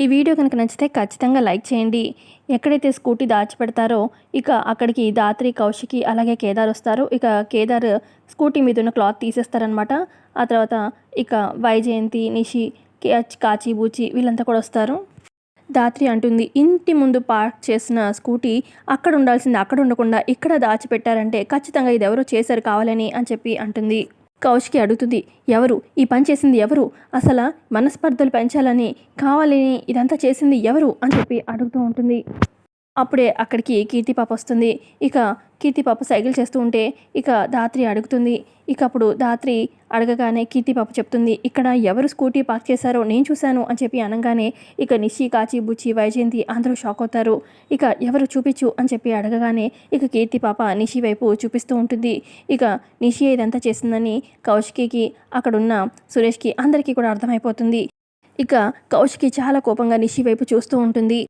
ఈ వీడియో కనుక నచ్చితే ఖచ్చితంగా లైక్ చేయండి. ఎక్కడైతే స్కూటీ దాచిపెడతారో ఇక అక్కడికి దాత్రి కౌశికి అలాగే కేదార్ వస్తారు. ఇక కేదార్ స్కూటీ మీద ఉన్న క్లాత్ తీసేస్తారనమాట ఆ తర్వాత ఇక వైజయంతి నిషి కే- కాచి బూచి వీళ్ళంతా కూడా వస్తారు. దాత్రి అంటుంది ఇంటి ముందు పార్క్ చేసిన స్కూటీ అక్కడ ఉండాల్సింది అక్కడ ఉండకుండా ఇక్కడ దాచిపెట్టారంటే ఖచ్చితంగా ఇది ఎవరో చేశారు కావాలని అని చెప్పి అంటుంది. కౌశికి అడుగుతుంది ఎవరు? ఈ పని చేసింది ఎవరు? అసలు మనస్పర్ధలు పెంచాలని కావాలని ఇదంతా చేసింది ఎవరు? అని చెప్పి అడుగుతూ ఉంటుంది. అప్పుడే అక్కడికి కీర్తి పాప వస్తుంది. ఇక కీర్తి పాప సైకిల్ చేస్తూ ఉంటే ఇక దాత్రి అడుగుతుంది. ఇక అప్పుడు దాత్రి అడగగానే కీర్తి పాప చెప్తుంది ఇక్కడ ఎవరు స్కూటీ పార్క్ చేశారో నేను చూశాను అని చెప్పి అనగానే ఇక నిషి కాచి బుచ్చి వైజయంతి అందరూ షాక్ అవుతారు. ఇక ఎవరు చూపించు అని చెప్పి అడగగానే ఇక కీర్తి పాప నిషి వైపు చూపిస్తూ ఉంటుంది. ఇక నిషి ఇదంతా చేసిందని కౌశికి అక్కడున్న సురేష్కి అందరికీ కూడా అర్థమైపోతుంది. ఇక కౌశికి చాలా కోపంగా నిషి వైపు చూస్తూ ఉంటుంది.